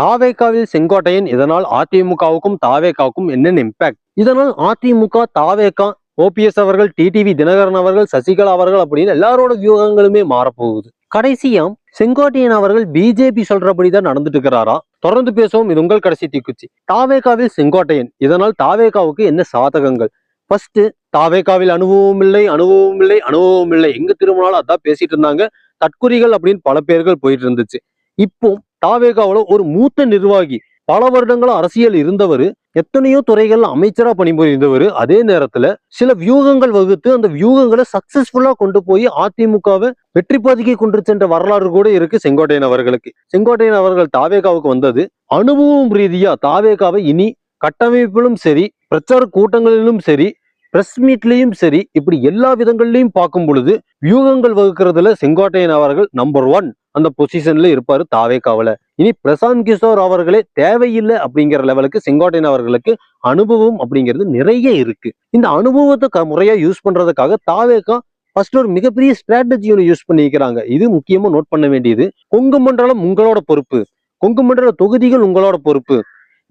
தாவேக்காவில் செங்கோட்டையன் இதனால் அதிமுகவுக்கும் தாவேகாவுக்கும் என்னென்ன இம்பாக்ட் இதனால் அதிமுக தாவேக்கா ஓபிஎஸ் அவர்கள் டிடிவி தினகரன் அவர்கள் சசிகலா அவர்கள் அப்படின்னு எல்லாரோட வியூகங்களுமே மாறப்போகுது. கடைசியா செங்கோட்டையன் அவர்கள் பிஜேபி சொல்றபடிதான் நடந்துட்டு இருக்கிறாரா தொடர்ந்து பேசுவோம். இது உங்கள் கடைசி தீக்குச்சி. தாவேகாவில் செங்கோட்டையன். இதனால் தாவேகாவுக்கு என்ன சாதகங்கள்? ஃபர்ஸ்ட் தாவேகாவில் அனுபவம் இல்லை அனுபவம் இல்லை அனுபவம் இல்லை. எங்க திரும்பினாலும் அதான் பேசிட்டு இருந்தாங்க. தற்குறிகள் அப்படின்னு பல பேர்கள் போயிட்டு இருந்துச்சு. இப்போ டாவேகாவில் ஒரு மூத்த நிர்வாகி. பல வருடங்களா அரசியல் இருந்தவர். எத்தனையோ துறைகள்ல அமைச்சரா பணிபுரிந்தவர். அதே நேரத்துல சில வியூகங்கள் வகுத்து அந்த வியூகங்களை சக்சஸ்ஃபுல்லா கொண்டு போய் அதிமுகவை வெற்றி பாதைக்கு கொண்டு சென்ற வரலாறு கூட இருக்கு செங்கோட்டையன் அவர்களுக்கு. செங்கோட்டையன் அவர்கள் தாவேகாவுக்கு வந்தது. அனுபவம் ரீதியா தாவேகாவை இனி கட்டமைப்பிலும் சரி பிரச்சார கூட்டங்களிலும் சரி பிரஸ் மீட்லேயும் சரி இப்படி எல்லா விதங்கள்லையும் பார்க்கும் பொழுது வியூகங்கள் வகுக்கிறதுல செங்கோட்டையன் அவர்கள் நம்பர் ஒன் அந்த பொசிஷன்ல இருப்பாரு தாவேகாவுல. இனி பிரசாந்த் கிஷோர் அவர்களே தேவையில்லை அப்படிங்கிற லெவலுக்கு செங்கோட்டையன் அவர்களுக்கு அனுபவம் அப்படிங்கிறது நிறைய இருக்கு. இந்த அனுபவத்தை க- முறையா யூஸ் பண்றதுக்காக தாவேக்கா ஃபர்ஸ்ட் ஒரு மிகப்பெரிய ஸ்ட்ராட்டஜி ஒன்று யூஸ் பண்ணிக்கிறாங்க இது முக்கியமா நோட் பண்ண வேண்டியது கொங்கு மண்டலம் உங்களோட பொறுப்பு. கொங்கு மண்டல தொகுதிகள் உங்களோட பொறுப்பு.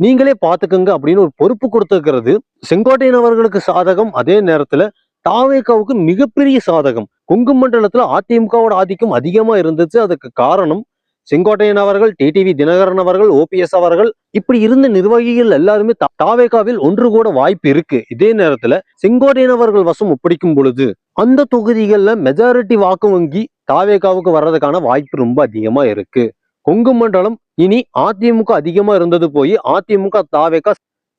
நீங்களே பாத்துக்கோங்க அப்படின்னு ஒரு பொறுப்பு கொடுத்துருக்கிறது. செங்கோட்டையன் அவர்களுக்கு சாதகம். அதே நேரத்துல தாவேகாவுக்கு மிகப்பெரிய சாதகம். கொங்கு மண்டலத்துல அதிமுகவோட ஆதிக்கம் அதிகமா இருந்துச்சு. அதுக்கு காரணம் செங்கோட்டையன் அவர்கள் டிடிவி தினகரன் அவர்கள் ஓபிஎஸ் அவர்கள். இப்படி இருந்த நிர்வாகிகள் எல்லாருமே தாவேகாவில் ஒன்று கூட வாய்ப்பு இருக்கு. இதே நேரத்துல செங்கோட்டையன் அவர்கள் வசம் ஒப்படைக்கும் பொழுது அந்த தொகுதிகள்ல மெஜாரிட்டி வாக்கு வங்கி தாவேகாவுக்கு வர்றதுக்கான வாய்ப்பு ரொம்ப அதிகமா இருக்கு. கொங்கு மண்டலம் இனி அதிமுக அதிகமா இருந்தது போய் அதிமுக தாவேகா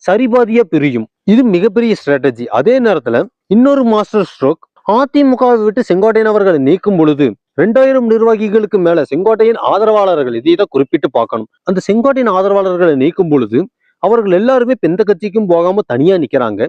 சரிபாதியா பிரியும். இது மிகப்பெரிய ஸ்ட்ராட்டஜி அதே நேரத்துல இன்னொரு மாஸ்டர் ஸ்ட்ரோக் அதிமுகவை விட்டு செங்கோட்டையன் அவர்களை நீக்கும் பொழுது ரெண்டாயிரம் நிர்வாகிகளுக்கு மேல செங்கோட்டையின் ஆதரவாளர்கள் இதை தான் குறிப்பிட்டு பார்க்கணும். அந்த செங்கோட்டையின் ஆதரவாளர்களை நீக்கும் பொழுது அவர்கள் எல்லாருமே பெந்த எந்த கட்சிக்கும் போகாம தனியா நிக்கிறாங்க.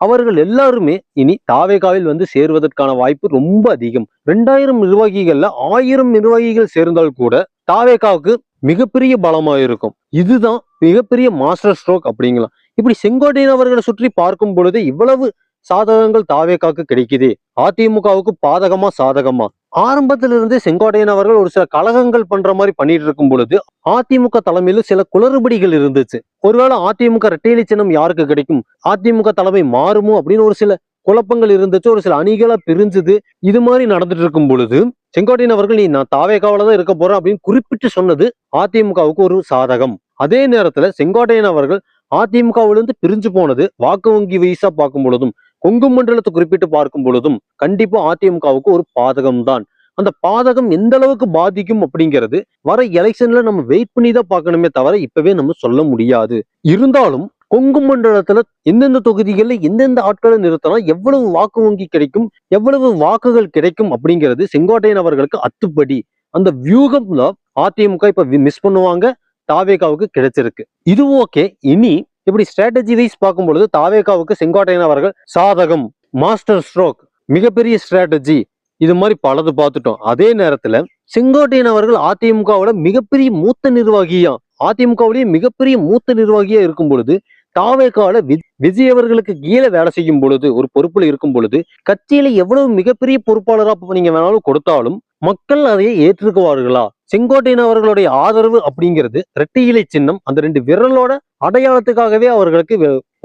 அவர்கள் எல்லாருமே இனி தாவேகாவில் வந்து சேருவதற்கான வாய்ப்பு ரொம்ப அதிகம். ரெண்டாயிரம் நிர்வாகிகள்ல ஆயிரம் நிர்வாகிகள் சேர்ந்தால் கூட தாவேகாவுக்கு மிகப்பெரிய பலமா இருக்கும் இதுதான் மிகப்பெரிய மாஸ்டர் ஸ்ட்ரோக் அப்படிங்கலாம் இப்படி செங்கோட்டையன் அவர்களை சுற்றி பார்க்கும் பொழுது இவ்வளவு சாதகங்கள் தாவேக்காக்கு கிடைக்குது. அதிமுகவுக்கு பாதகமா சாதகமா? ஆரம்பத்துல இருந்தே செங்கோட்டையன் அவர்கள் ஒரு சில கலகங்கள் பண்ற மாதிரி பண்ணிட்டு இருக்கும் பொழுது அதிமுக தலைமையில சில குளறுபடிகள் இருந்துச்சு. ஒருவேளை அதிமுக ரெட்டையிலை சின்னம் யாருக்கு கிடைக்கும்? அதிமுக தலைமை மாறுமோ அப்படின்னு ஒரு சில குழப்பங்கள் இருந்துச்சு ஒரு சில அணிகளா பிரிஞ்சுது. இது மாதிரி நடந்துட்டு இருக்கும் பொழுது செங்கோட்டையன் அவர்கள் நீ நான் தாவேகாவில தான் இருக்க போறேன் அப்படின்னு குறிப்பிட்டு சொன்னது அதிமுகவுக்கு ஒரு சாதகம். அதே நேரத்துல செங்கோட்டையன் அவர்கள் அதிமுகவிலிருந்து பிரிஞ்சு போனது வாக்கு வங்கி வயசா பார்க்கும் பொழுதும் கொங்கு மண்டலத்தை குறிப்பிட்டு பார்க்கும் பொழுதும் கண்டிப்பா அதிமுகவுக்கு ஒரு பாதகம் தான். அந்த பாதகம் எந்த அளவுக்கு பாதிக்கும் அப்படிங்கிறது வர எலெக்ஷன்ல நம்ம வெயிட் பண்ணி தான் பார்க்கணுமே தவிர இப்பவே நம்ம சொல்ல முடியாது. இருந்தாலும் கொங்கு மண்டலத்துல எந்தெந்த தொகுதிகளில் எந்தெந்த ஆட்களை நிறுத்தலாம் எவ்வளவு வாக்கு வங்கி கிடைக்கும் எவ்வளவு வாக்குகள் கிடைக்கும் அப்படிங்கிறது செங்கோட்டையன் அவர்களுக்கு அத்துப்படி. அந்த வியூகம்ல அதிமுக இப்ப மிஸ் பண்ணுவாங்க தாவேகாவுக்கு கிடைச்சிருக்கு. இது ஓகே இனி இப்படி ஸ்ட்ராட்டஜி வைஸ் பார்க்கும் பொழுது தாவேகாவுக்கு செங்கோட்டையன் அவர்கள் சாதகம் மாஸ்டர் ஸ்ட்ரோக் மிகப்பெரிய ஸ்ட்ராட்டஜி இது மாதிரி பலது பார்த்துட்டோம். அதே நேரத்துல செங்கோட்டையன் அவர்கள் அதிமுகவோட மிகப்பெரிய மூத்த நிர்வாகியா அதிமுகவுலயே மிகப்பெரிய மூத்த நிர்வாகியா இருக்கும் பொழுது தாவேக்கால விஜய் அவர்களுக்கு கீழே வேலை செய்யும் பொழுது ஒரு பொறுப்புல இருக்கும் பொழுது கட்சியில எவ்வளவு மிகப்பெரிய பொறுப்பாளரா நீங்க வேணாலும் கொடுத்தாலும் மக்கள் அதை ஏற்றுக்குவார்களா? செங்கோட்டையன் அவர்களுடைய ஆதரவு அப்படிங்கிறது இரட்டை இலை சின்னம் அந்த ரெண்டு விரலோட அடையாளத்துக்காகவே அவர்களுக்கு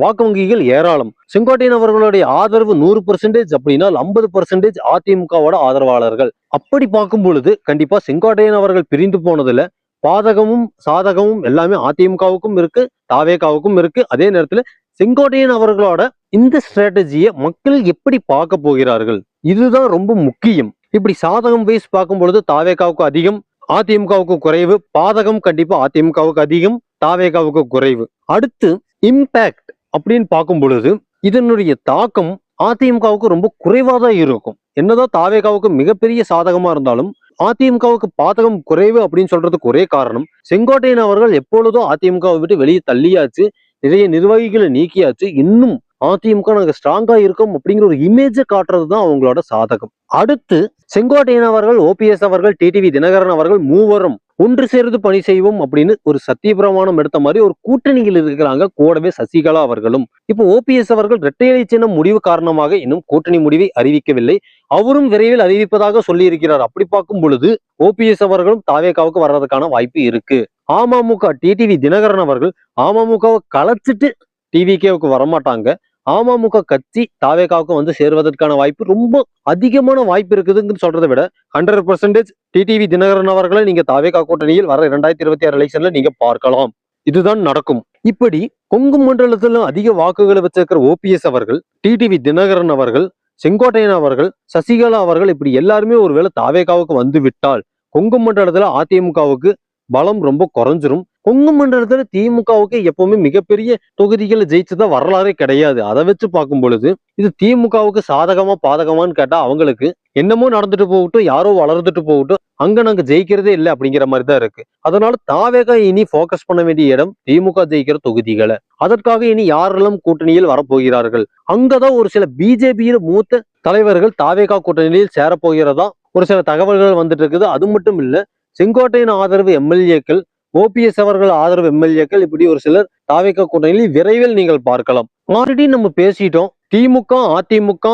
வாக்கு வங்கிகள் ஏராளம். செங்கோட்டையன் அவர்களுடைய ஆதரவு நூறு பர்சன்டேஜ் அப்படின்னா ஐம்பது பர்சன்டேஜ் அதிமுகவோட ஆதரவாளர்கள். அப்படி பார்க்கும் பொழுது கண்டிப்பா செங்கோட்டையன் அவர்கள் பிரிந்து போனதுல பாதகமும் சாதகமும் எல்லாமே அதிமுகவுக்கும் இருக்கு தாவேகாவுக்கும் இருக்கு. அதே நேரத்துல செங்கோட்டையன் அவர்களோட இந்த ஸ்ட்ராட்டஜியை மக்கள் எப்படி பார்க்க போகிறார்கள்? இதுதான் ரொம்ப முக்கியம். இப்படி சாதகம் வைஸ் பார்க்கும் பொழுது தாவேகாவுக்கு அதிகம் அதிமுகவுக்கு குறைவு பாதகம் கண்டிப்பா அதிமுகவுக்கு அதிகம் தாவேகாவுக்கு குறைவு. அடுத்து இம்பாக்ட் அப்படின்னு பார்க்கும் பொழுது இதனுடைய தாக்கம் அதிமுகவுக்கு ரொம்ப குறைவாக தான் இருக்கும். என்னதான் தாவேகாவுக்கு மிகப்பெரிய சாதகமா இருந்தாலும் அதிமுகவுக்கு பாதகம் குறைவு அப்படின்னு சொல்றதுக்கு ஒரே காரணம் செங்கோட்டையன் அவர்கள் எப்பொழுதும் அதிமுகவை விட்டு வெளியே தள்ளியாச்சு நிறைய நிர்வாகிகளை நீக்கியாச்சு இன்னும் அதிமுக நாங்க ஸ்ட்ராங்கா இருக்கோம் அப்படிங்கிற ஒரு இமேஜை காட்டுறது தான் அவங்களோட சாதகம். அடுத்து செங்கோட்டையன் அவர்கள் ஓபிஎஸ் அவர்கள் டிடிவி தினகரன் அவர்கள் மூவரும் ஒன்று சேர்ந்து பணி செய்வோம் அப்படின்னு ஒரு சத்திய பிரமாணம் எடுத்த மாதிரி ஒரு கூட்டணியில் இருக்கிறாங்க கூடவே சசிகலா அவர்களும். இப்போ ஓபிஎஸ் அவர்கள் இரட்டையலை சின்னம் முடிவு காரணமாக இன்னும் கூட்டணி முடிவை அறிவிக்கவில்லை. அவரும் விரைவில் அறிவிப்பதாக சொல்லியிருக்கிறார். அப்படி பார்க்கும் பொழுது ஓபிஎஸ் அவர்களும் தாவேகாவுக்கு வர்றதுக்கான வாய்ப்பு இருக்கு. அமமுக டிடிவி தினகரன் அவர்கள் அமமுகவை கலைச்சிட்டு டிவிகேவுக்கு வரமாட்டாங்க. அமமுக கட்சி தாவேகாவுக்கு வந்து சேர்வதற்கான வாய்ப்பு ரொம்ப அதிகமான வாய்ப்பு இருக்குதுன்னு சொல்றதை விட ஹண்ட்ரட் பர்சன்டேஜ் டிடிவி தினகரன் அவர்களை நீங்க தாவேகா கூட்டணியில் வர இரண்டாயிரத்தி இருபத்தி ஆறு எலெக்ஷன்ல நீங்க பார்க்கலாம். இதுதான் நடக்கும். இப்படி கொங்கு மண்டலத்துல அதிக வாக்குகளை வச்சிருக்கிற ஓபிஎஸ் அவர்கள் டிடிவி தினகரன் அவர்கள் செங்கோட்டையன் அவர்கள் சசிகலா அவர்கள் இப்படி எல்லாருமே ஒருவேளை தாவேகாவுக்கு வந்து விட்டால் கொங்கு மண்டலத்துல அதிமுகவுக்கு பலம் ரொம்ப குறைஞ்சிரும். கொங்கு மண்டலத்துல திமுகவுக்கு எப்பவுமே மிகப்பெரிய தொகுதிகளை ஜெயிச்சதா வரலாறே கிடையாது. அதை வச்சு பார்க்கும் பொழுது இது திமுகவுக்கு சாதகமா பாதகமான்னு கேட்டா அவங்களுக்கு என்னமோ நடந்துட்டு போகட்டும் யாரோ வளர்ந்துட்டு போகட்டும் அங்க நாங்க ஜெயிக்கிறதே இல்லை அப்படிங்கிற மாதிரி தான் இருக்கு. அதனால தாவேகா இனி ஃபோக்கஸ் பண்ண வேண்டிய இடம் திமுக ஜெயிக்கிற தொகுதிகளை. அதற்காக இனி யாரெல்லாம் கூட்டணியில் வரப்போகிறார்கள்? அங்கதான் ஒரு சில பிஜேபியில் மூத்த தலைவர்கள் தாவேகா கூட்டணியில் சேரப்போகிறதா ஒரு சில தகவல்கள் வந்துட்டு இருக்குது. அது மட்டும் இல்ல செங்கோட்டையின் ஆதரவு எம்எல்ஏக்கள் ஓபிஎஸ் அவர்கள் ஆதரவு எம்எல்ஏக்கள் இப்படி ஒரு சிலர் தாவேகா கூட்டணியில் விரைவில் நீங்கள் பார்க்கலாம். ஆல்ரெடி நம்ம பேசிட்டோம். திமுக அதிமுக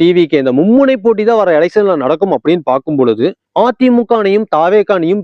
டிவிக்கு இந்த மும்முனை போட்டி தான் வர எலெக்ஷன்ல நடக்கும் அப்படின்னு பார்க்கும் பொழுது அதிமுக அணியும் தாவேகா அணியும்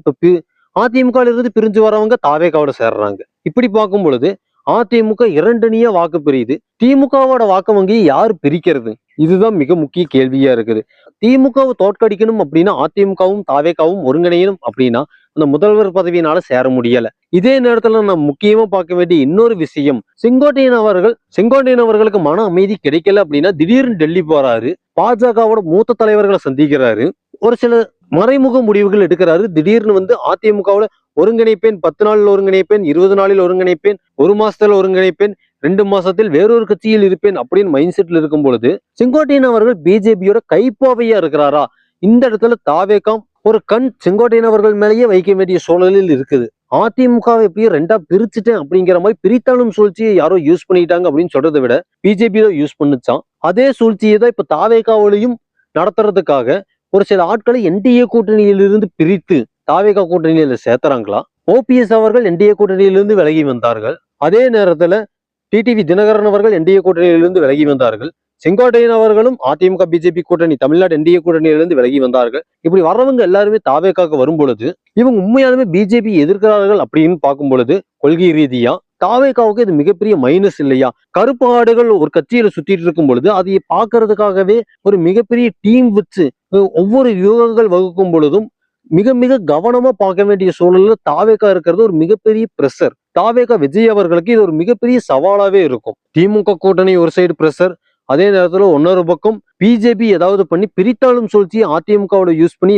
அதிமுக இருந்து பிரிஞ்சு வரவங்க தாவேகாவோட சேர்றாங்க. இப்படி பார்க்கும் பொழுது அதிமுக இரண்டு வாக்கு பிரியுது. திமுகவோட வாக்கு வங்கியை யார் பிரிக்கிறது? இதுதான் மிக முக்கிய கேள்வியா இருக்குது. திமுகவை தோற்கடிக்கணும் அப்படின்னா அதிமுகவும் தாவேகாவும் ஒருங்கிணையணும் அப்படின்னா அந்த முதல்வர் பதவியினால சேர முடியல. இதே நேரத்துல நம்ம முக்கியமா பார்க்க வேண்டிய இன்னொரு விஷயம் செங்கோட்டையன் அவர்கள் செங்கோட்டையன் அவர்களுக்கு மன அமைதி கிடைக்கல அப்படின்னா திடீர்னு டெல்லி போறாரு. பாஜகவோட மூத்த தலைவர்களை சந்திக்கிறாரு. ஒரு சில மறைமுக முடிவுகள் எடுக்கிறாரு. திடீர்னு வந்து அதிமுகவுல ஒருங்கிணைப்பேன் பத்து நாளில் ஒருங்கிணைப்பேன் இருபது நாளில் ஒருங்கிணைப்பேன் ஒரு மாசத்துல ஒருங்கிணைப்பேன் ரெண்டு மாசத்தில் வேறொரு கட்சியில் இருப்பேன் அப்படின்னு மைண்ட் செட்ல இருக்கும் பொழுது செங்கோட்டையன் அவர்கள் பிஜேபியோட கைப்பாவையா இருக்கிறாரா? இந்த இடத்துல தாவேகாம் ஒரு கண் செங்கோட்டையன் அவர்கள் மேலேயே வைக்க வேண்டிய சூழலில் இருக்குது. அதிமுகவை எப்படியும் ரெண்டா பிரிச்சுட்டேன் அப்படிங்கிற மாதிரி பிரித்தாளும் சூழ்ச்சியை யாரோ யூஸ் பண்ணிட்டாங்க அப்படின்னு சொல்றதை விட பிஜேபி தான் யூஸ் பண்ணுச்சான். அதே சூழ்ச்சியை தான் இப்ப தாவேக்காவிலையும் நடத்துறதுக்காக ஒரு சில ஆட்களை என்டிஏ கூட்டணியிலிருந்து பிரித்து தாவேகா கூட்டணியில சேர்த்துறாங்களா? ஓபிஎஸ் அவர்கள் என்டிஏ கூட்டணியிலிருந்து விலகி வந்தார்கள். அதே நேரத்துல டிடிவி தினகரன் அவர்கள் என்டிஏ கூட்டணியிலிருந்து விலகி வந்தார்கள். செங்கோட்டையன் அவர்களும் அதிமுக பிஜேபி கூட்டணி தமிழ்நாடு என்டிஏ கூட்டணியிலிருந்து விலகி வந்தார்கள். இப்படி வர்றவங்க எல்லாருமே தாவேக்காக வரும் பொழுது இவங்க உண்மையாலுமே பிஜேபி எதிர்க்கிறார்கள் அப்படின்னு பார்க்கும் பொழுது கொள்கை ரீதியா தாவேகாவுக்கு இது மிகப்பெரிய மைனஸ் இல்லையா? கருப்பு ஆடுகள் ஒரு கட்சியில சுத்திட்டு இருக்கும் பொழுது அதை பார்க்கறதுக்காகவே ஒரு மிகப்பெரிய டீம் வச்சு ஒவ்வொரு யூகங்கள் வகுக்கும் பொழுதும் மிக மிக கவனமா பார்க்க வேண்டிய சூழல்ல தாவேக்கா இருக்கிறது ஒரு மிகப்பெரிய பிரஷர் தாவேகா விஜய் அவர்களுக்கு இது ஒரு மிகப்பெரிய சவாலாவே இருக்கும். திமுக கூட்டணி ஒரு சைடு பிரஷர் அதே நேரத்துல இன்னொரு பக்கம் பிஜேபி ஏதாவது பண்ணி பிரித்தாளும் சூழ்ச்சியை அதிமுகவோட யூஸ் பண்ணி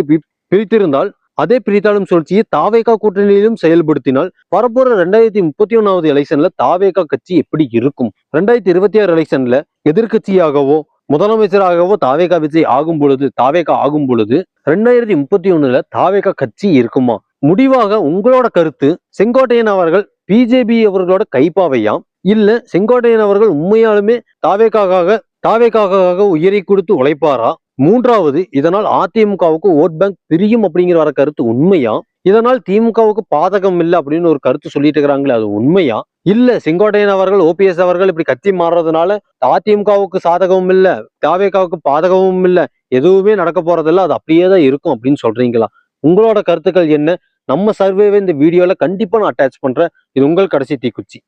பிரித்திருந்தால் அதே பிரித்தாளும் சூழ்ச்சியை தாவேகா கூட்டணியிலும் செயல்படுத்தினால் வரப்போற ரெண்டாயிரத்தி முப்பத்தி ஒன்னாவது எலெக்ஷன்ல தாவேகா கட்சி எப்படி இருக்கும்? ரெண்டாயிரத்தி இருபத்தி ஆறு எலெக்ஷன்ல எதிர்க்கட்சியாகவோ முதலமைச்சராகவோ தாவேகா விஜய் ஆகும் பொழுது தாவேகா ஆகும் பொழுது ரெண்டாயிரத்தி முப்பத்தி ஒண்ணுல தாவேகா கட்சி இருக்குமா? முடிவாக உங்களோட கருத்து செங்கோட்டையன் அவர்கள் பிஜேபி அவர்களோட கைப்பாவையாம் இல்ல செங்கோட்டையன் அவர்கள் உண்மையாலுமே தாவேக்காக தாவேக்காக உயிரை கொடுத்து உழைப்பாரா? மூன்றாவது இதனால் அதிமுகவுக்கு ஓட் பேங்க் பிரியும் அப்படிங்கிற வர கருத்து உண்மையா? இதனால் திமுகவுக்கு பாதகம் இல்லை அப்படின்னு ஒரு கருத்து சொல்லிட்டு இருக்கிறாங்களே அது உண்மையா? இல்ல செங்கோட்டையன் அவர்கள் ஓபிஎஸ் அவர்கள் இப்படி கத்தி மாறுறதுனால அதிமுகவுக்கு சாதகமும் இல்ல தாவேகாவுக்கு பாதகமும் இல்ல எதுவுமே நடக்க போறதில்ல அது அப்படியே தான் இருக்கும் அப்படின்னு சொல்றீங்களா? உங்களோட கருத்துக்கள் என்ன? நம்ம சர்வேவை இந்த வீடியோல கண்டிப்பா நான் அட்டாச் பண்றேன். இது உங்கள் கடைசி தீக்குச்சி.